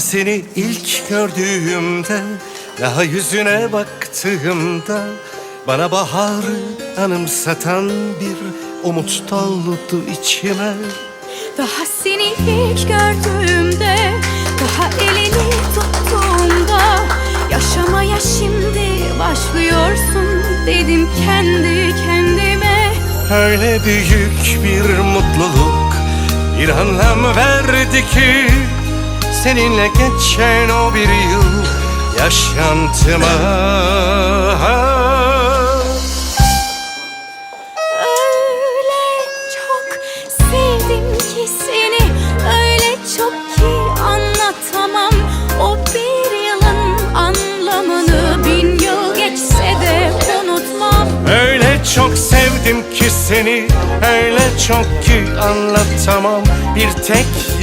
seni ilk gördüğümde Daha yüzüne baktığımda Bana baharı anımsatan bir umut doldu içime. Daha seni ilk gördüğümde Daha elini tuttuğumda Yaşamaya şimdi başlıyorsun Dedim kendi kendime. Öyle büyük bir mutluluk Bir anlam verdi ki Seninle geçen o bir yıl Yaşantıma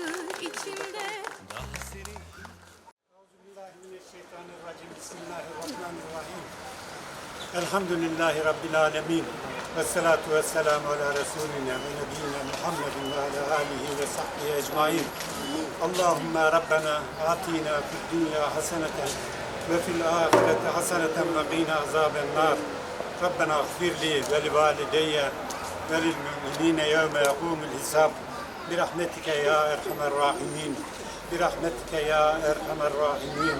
yandı içimde Euzubillahimineşşeytanirracim. Bismillahirrahmanirrahim. Elhamdülillahi Rabbil alemin. Ve salatu ve selamu ala Resulina ve nebiyyina Muhammedin ve ala alihi ve sahbihi ecmain. Allahümme Rabbena atina fid dünya haseneten ve fil ahirete haseneten ve qina azaben nar. Rabbena gfirli ve li valideyye ve lil müminine yevme yakumul hisab. Ya erhamer rahimin. Birahmetike ya erhamer rahimin.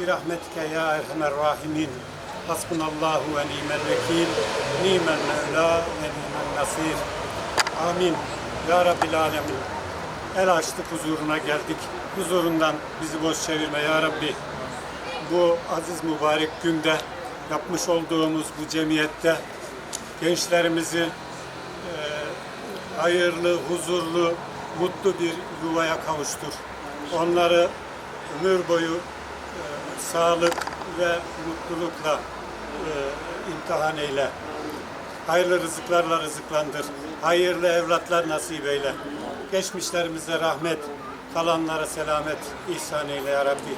Birahmetike ya erhamer rahimin. Hasbunallahu ve ni'mel vekil. Ni'mel mevla ve ni'mel nasir. Amin. Ya Rabbil alemin. El açtık huzuruna geldik. Huzurundan bizi boş çevirme ya Rabbi. Bu aziz mübarek günde yapmış olduğumuz bu cemiyette gençlerimizi hayırlı, huzurlu, mutlu bir yuvaya kavuştur. Onları ömür boyu e, sağlık ve mutlulukla e, imtihan eyle. Hayırlı rızıklarla rızıklandır. Hayırlı evlatlar nasip eyle. Geçmişlerimize rahmet, kalanlara selamet ihsan eyle ya Rabbi.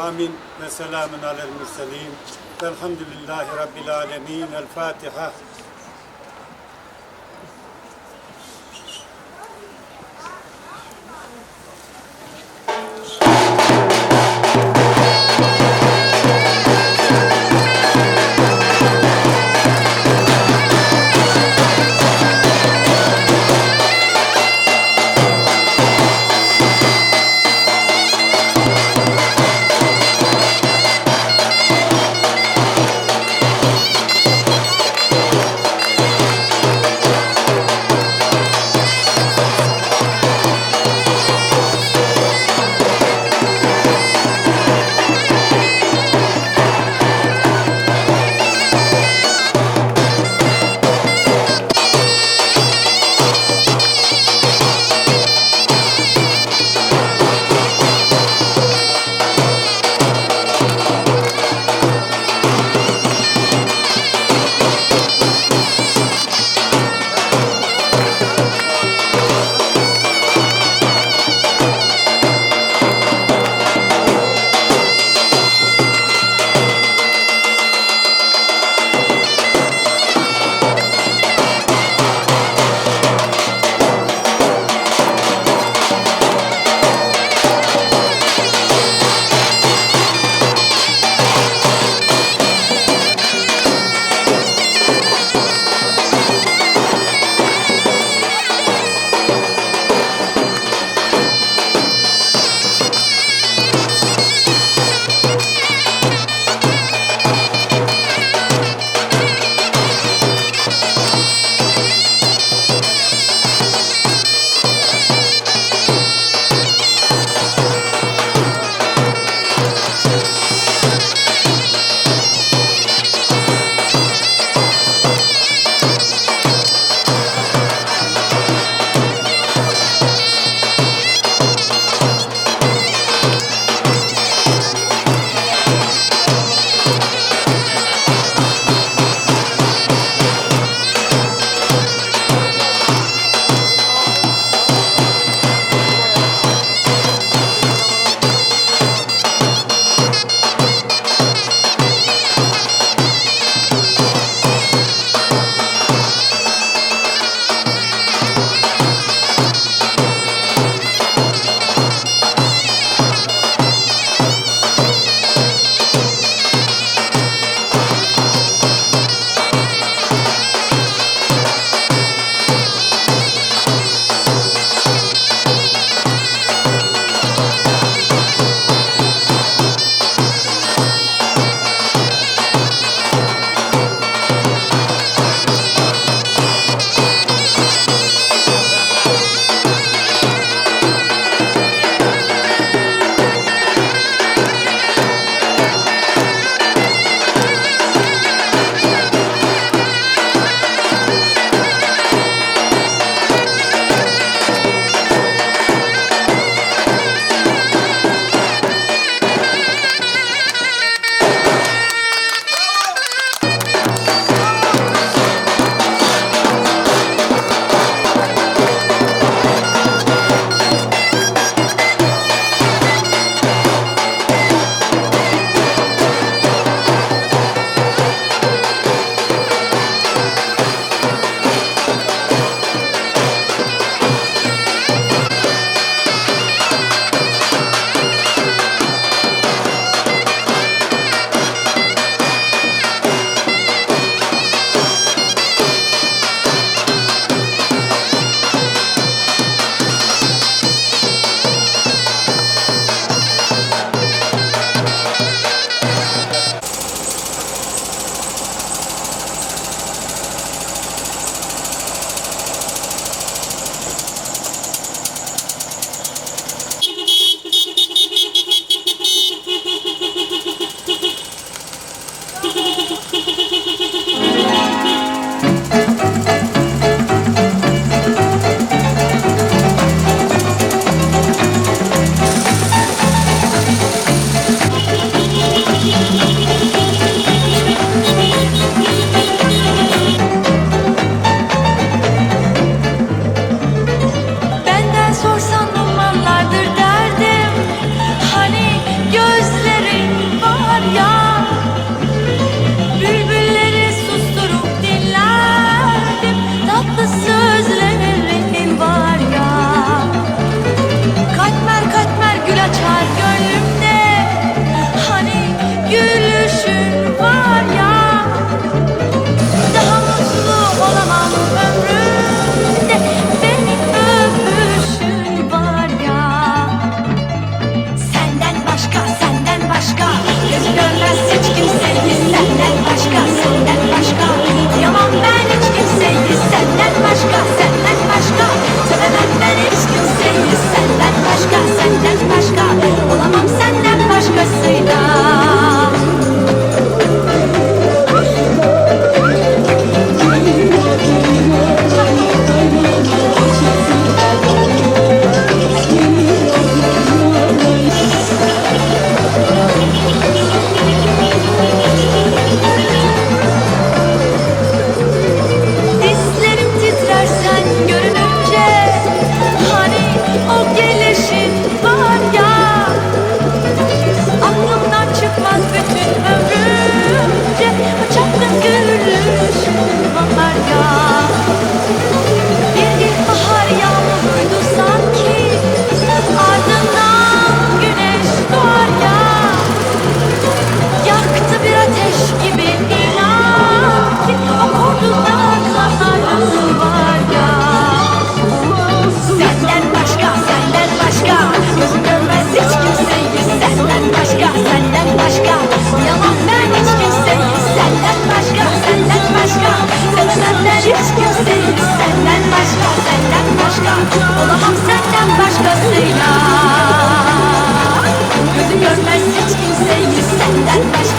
Amin ve selamun alel mürselin. Velhamdülillahi Rabbil alemin. El Fatiha. Senden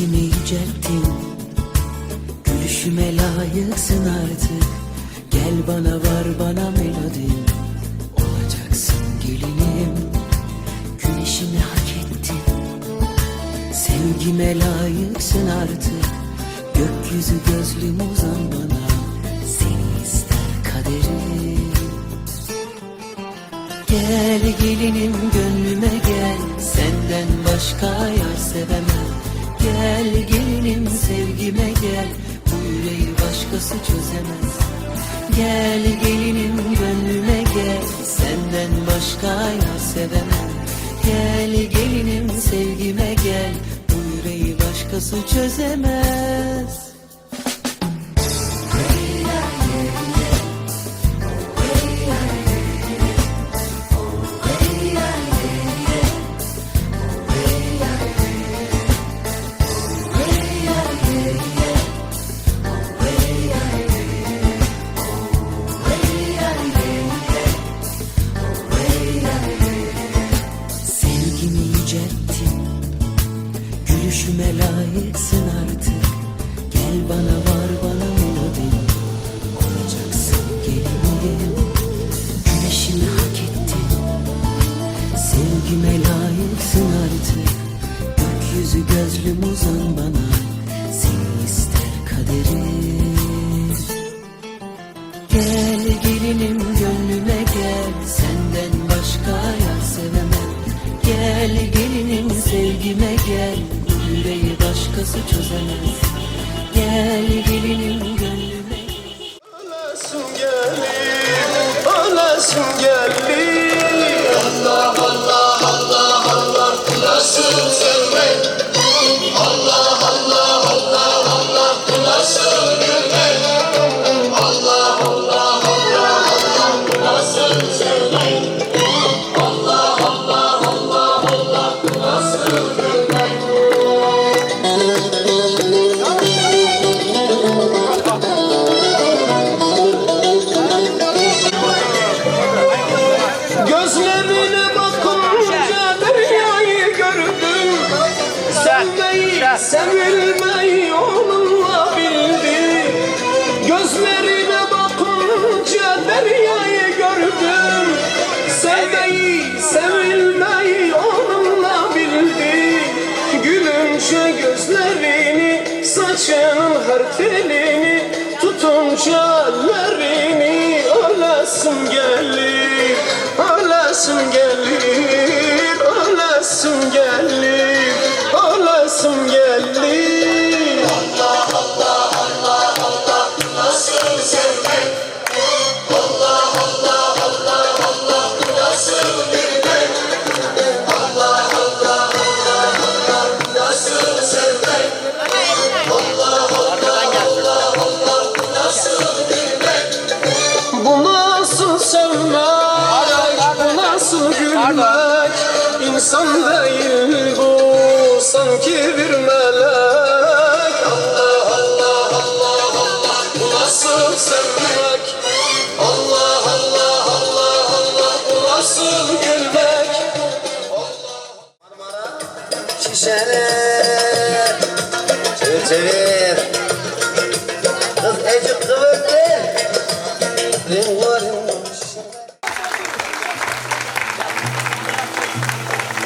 Sevgimi yücelttin. Gülüşüme layıksın artık. Gel bana var bana melodin Olacaksın gelinim. Güneşimi hak ettin. Sevgime layıksın artık. Gökyüzü gözlüm uzan bana. Seni ister kaderim. Gel gelinim gönlüme gel. Senden başka yar sevemem. Gel gelinim sevgime gel. Bu yüreği başkası çözemez. Gel gelinim gönlüme gel. Senden başka yar sevemem. Gel gelinim sevgime gel. Bu yüreği başkası çözemez. telini Tutun şallerini Ölesim gelir Ölesim gelir Ölesim gelir. Kılıç insan değil bu sanki bir melek. Allah Allah Allah Allah bu sevmek? Allah Allah Allah Allah bu nasıl gülmek? Marmara çevir